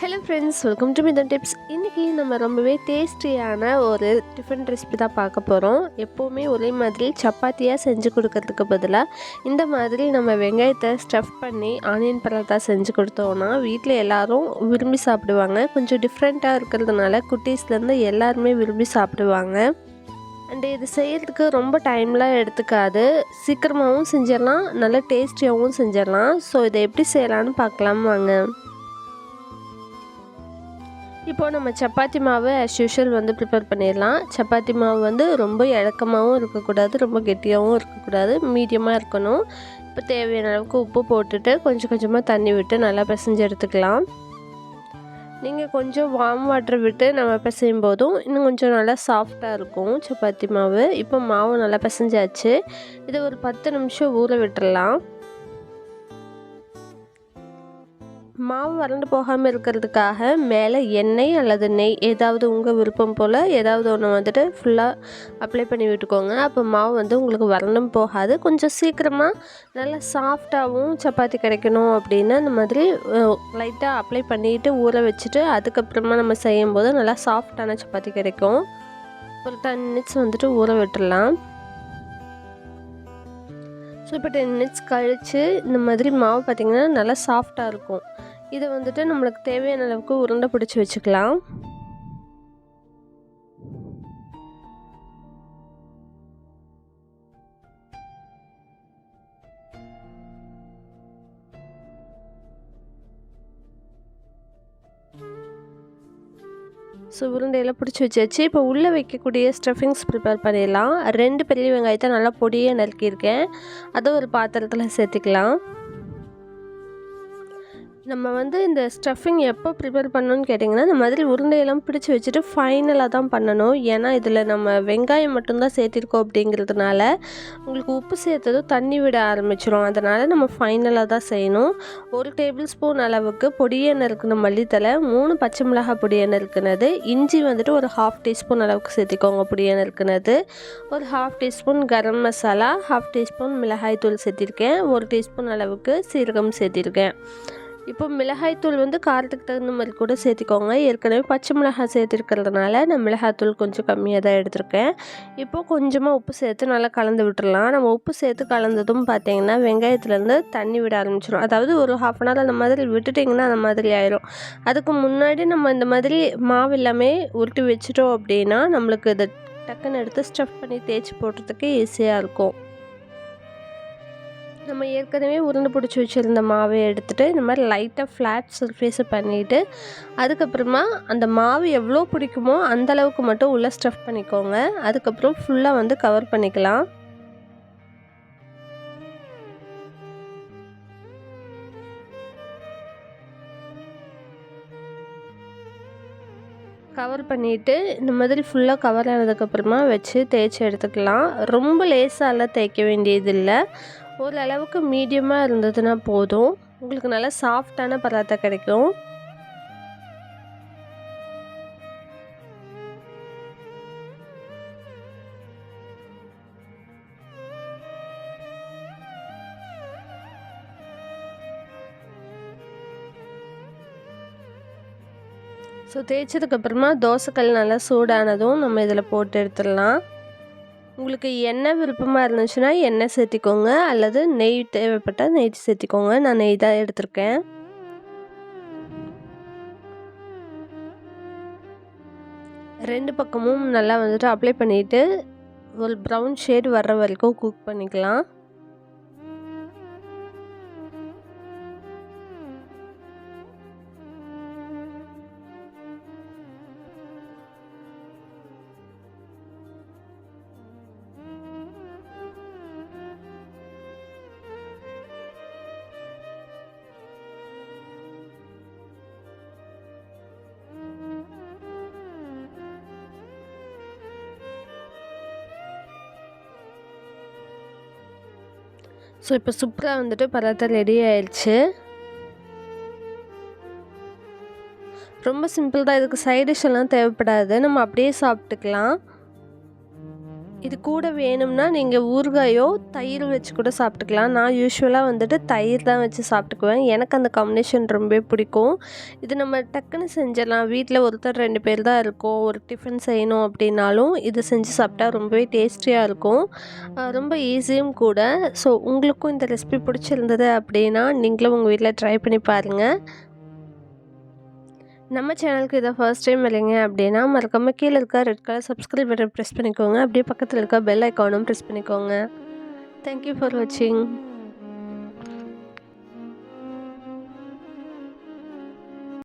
Hello friends welcome to Mithan tips இன்றைக்கி நம்ம ரொம்பவே டேஸ்டியான ஒரு டிஃபன் ரெசிபி தான் பார்க்க போகிறோம் எப்போவுமே ஒரே மாதிரி சப்பாத்தியாக செஞ்சு கொடுக்கறதுக்கு பதிலாக இந்த மாதிரி நம்ம வெங்காயத்தை ஸ்டஃப் பண்ணி ஆனியன் பரோட்டா செஞ்சு கொடுத்தோன்னா வீட்டில் எல்லோரும் விரும்பி சாப்பிடுவாங்க. கொஞ்சம் டிஃப்ரெண்ட்டாக இருக்கிறதுனால குட்டீஸ்லேருந்து எல்லாருமே விரும்பி சாப்பிடுவாங்க. அண்டு இது செய்கிறதுக்கு ரொம்ப டைம்லாம் எடுத்துக்காது. சீக்கிரமாகவும் செஞ்சிடலாம் நல்லா டேஸ்டியாகவும் செஞ்சிடலாம். ஸோ இதை எப்படி செய்யலான்னு பார்க்கலாம் வாங்க. இப்போது நம்ம சப்பாத்தி மாவு ஆஸ் யூஷுவல் வந்து ப்ரிப்பேர் பண்ணிடலாம். சப்பாத்தி மாவு வந்து ரொம்ப இழக்கமாகவும் இருக்கக்கூடாது ரொம்ப கெட்டியாகவும் இருக்கக்கூடாது மீடியமாக இருக்கணும். இப்போ தேவையான அளவுக்கு உப்பு போட்டுட்டு கொஞ்சம் கொஞ்சமாக தண்ணி விட்டு நல்லா பிசைஞ்சு எடுத்துக்கலாம். நீங்கள் கொஞ்சம் வார்ம் வாட்டர் விட்டு நம்ம பிசையும் போதும். இன்னும் கொஞ்சம் நல்லா சாஃப்டாக இருக்கும் சப்பாத்தி மாவு. இப்போ மாவு நல்லா பிசைஞ்சாச்சு. இதை ஒரு பத்து நிமிஷம் ஊற விட்டுடலாம். மாவு வறண்டு போகாமல் இருக்கிறதுக்காக மேலே எண்ணெய் அல்லது நெய் ஏதாவது உங்கள் விருப்பம் போல் ஏதாவது ஒன்று வந்துட்டு ஃபுல்லாக அப்ளை பண்ணி விட்டுக்கோங்க. அப்போ மாவு வந்து உங்களுக்கு வறண்டும் போகாது. கொஞ்சம் சீக்கிரமாக நல்லா சாஃப்டாகவும் சப்பாத்தி கிடைக்கணும் அப்படின்னா இந்த மாதிரி லைட்டாக அப்ளை பண்ணிவிட்டு ஊற வச்சுட்டு அதுக்கப்புறமா நம்ம செய்யும்போது நல்லா சாஃப்டான சப்பாத்தி கிடைக்கும். ஒரு டென் மினிட்ஸ் வந்துட்டு ஊற விட்டுடலாம். ஸோ இப்போ டென் மினிட்ஸ் கழித்து இந்த மாதிரி மாவு பார்த்திங்கன்னா நல்லா சாஃப்டாக இருக்கும். இதை வந்துட்டு நம்மளுக்கு தேவையான அளவுக்கு உருண்டை பிடிச்சி வச்சுக்கலாம். ஸோ உருண்டையெல்லாம் பிடிச்சி வச்சாச்சு. இப்போ உள்ளே வைக்கக்கூடிய ஸ்டஃபிங்ஸ் ப்ரிப்பேர் பண்ணிடலாம். ரெண்டு பெரிய வெங்காயத்தை நல்லா பொடியாக நறுக்கியிருக்கேன். அதை ஒரு பாத்திரத்தில் சேர்த்துக்கலாம். நம்ம வந்து இந்த ஸ்டஃபிங் எப்போ ப்ரிப்பேர் பண்ணணும்னு கேட்டிங்கன்னா இந்த மாதிரி உருண்டையெல்லாம் பிடிச்சி வச்சுட்டு ஃபைனலாக தான் பண்ணணும். ஏன்னா இதில் நம்ம வெங்காயம் மட்டும்தான் சேர்த்திருக்கோம் அப்படிங்கிறதுனால உங்களுக்கு உப்பு சேர்த்ததும் தண்ணி விட ஆரம்பிச்சிடும் அதனால் நம்ம ஃபைனலாக தான் செய்யணும். ஒரு டேபிள் ஸ்பூன் அளவுக்கு பொடியை நறுக்கின மல்லித்தலை மூணு பச்சை மிளகாய் பொடியை நறுக்குனது இஞ்சி வந்துட்டு ஒரு ஹாஃப் டீஸ்பூன் அளவுக்கு சேர்த்திக்கோங்க பொடியை நறுக்குனது ஒரு half teaspoon garam masala half teaspoon மிளகாய் தூள் சேர்த்திருக்கேன். ஒரு டீஸ்பூன் அளவுக்கு சீரகம் சேர்த்திருக்கேன். இப்போ மிளகாய்த்தூள் வந்து காரத்துக்கு தகுந்த மாதிரி கூட சேர்த்திக்கோங்க. ஏற்கனவே பச்சை மிளகாய் சேர்த்துருக்கிறதுனால நான் மிளகாய்த்தூள் கொஞ்சம் கம்மியாக தான் எடுத்திருக்கேன். இப்போது கொஞ்சமாக உப்பு சேர்த்து நல்லா கலந்து விட்டுடலாம் நம்ம உப்பு சேர்த்து கலந்ததும் பார்த்தீங்கன்னா வெங்காயத்துலேருந்து தண்ணி விட ஆரம்பிச்சிடும் அதாவது ஒரு ஹாஃப் அன் ஹவர் அந்த மாதிரி விட்டுட்டிங்கன்னா அந்த மாதிரி ஆயிரும். அதுக்கு முன்னாடி நம்ம இந்த மாதிரி மாவு எல்லாமே உருட்டி வச்சிட்டோம் அப்படின்னா நம்மளுக்கு இதை டக்குன்னு எடுத்து ஸ்டஃப் பண்ணி தேய்ச்சி போடுறதுக்கு ஈஸியாக இருக்கும். நம்ம ஏற்கனவே உருண்டை பிடிச்சி வச்சுருந்த மாவை எடுத்துகிட்டு இந்த மாதிரி லைட்டாக ஃப்ளாட் சர்ஃபேஸை பண்ணிவிட்டு அதுக்கப்புறமா அந்த மாவு எவ்வளோ பிடிக்குமோ அந்தளவுக்கு மட்டும் உள்ளே ஸ்டஃப் பண்ணிக்கோங்க. அதுக்கப்புறம் ஃபுல்லாக வந்து கவர் பண்ணிக்கலாம். கவர் பண்ணிவிட்டு இந்த மாதிரி ஃபுல்லாக கவர் ஆனதுக்கப்புறமா வச்சு தேய்ச்சி எடுத்துக்கலாம். ரொம்ப லேசாலாம் தேய்க்க வேண்டியதில்லை. ஓரளவுக்கு மீடியமாக இருந்ததுன்னா போதும். உங்களுக்கு நல்லா சாஃப்டான பராத்தா கிடைக்கும். ஸோ தேய்ச்சதுக்கப்புறமா தோசைக்கல் நல்லா சூடானதும் நம்ம இதில் போட்டு எடுத்துடலாம். உங்களுக்கு எண்ணெய் விருப்பமாக இருந்துச்சுன்னா எண்ணெய் சேர்த்திக்கோங்க அல்லது நெய் தேவைப்பட்டால் நெய் சேர்த்திக்கோங்க. நான் நெய் தான் எடுத்திருக்கேன். ரெண்டு பக்கமும் நல்லா வந்துட்டு அப்ளை பண்ணிவிட்டு ஒரு ப்ரௌன் ஷேட் வர்ற வரைக்கும் குக் பண்ணிக்கலாம். ஸோ இப்போ சூப்பராக வந்துட்டு பரோட்டா ரெடி ஆயிடுச்சு. ரொம்ப சிம்பிள் தான். இதுக்கு சைட் டிஷ் எல்லாம் தேவைப்படாது. நம்ம அப்படியே சாப்பிட்டுக்கலாம். இது கூட வேணும்னா நீங்கள் ஊறுகாயோ தயிர் வச்சு கூட சாப்பிட்டுக்கலாம். நான் யூஸ்வலாக வந்துட்டு தயிர் தான் வச்சு சாப்பிட்டுக்குவேன். எனக்கு அந்த காம்பினேஷன் ரொம்ப பிடிக்கும். இது நம்ம டக்குன்னு செஞ்சிடலாம். வீட்டில் ஒருத்தர் ரெண்டு பேர் தான் இருக்கோம். ஒரு டிஃபன் செய்யணும் அப்படின்னாலும் இது செஞ்சு சாப்பிட்டா ரொம்பவே டேஸ்டியாக இருக்கும். ரொம்ப ஈஸியும் கூட. ஸோ உங்களுக்கும் இந்த ரெசிபி பிடிச்சிருந்தது அப்படின்னா நீங்களும் உங்கள் வீட்டில் ட்ரை பண்ணி பாருங்கள் நம்ம சேனலுக்கு இதை ஃபர்ஸ்ட் டைம் இல்லைங்க அப்படின்னா மறக்காமல் கீழே இருக்க red colour subscribe button press பண்ணிக்கோங்க. அப்படியே பக்கத்தில் இருக்க பெல் ஐக்கானும் ப்ரெஸ் பண்ணிக்கோங்க. தேங்க்யூ ஃபார் வாட்சிங்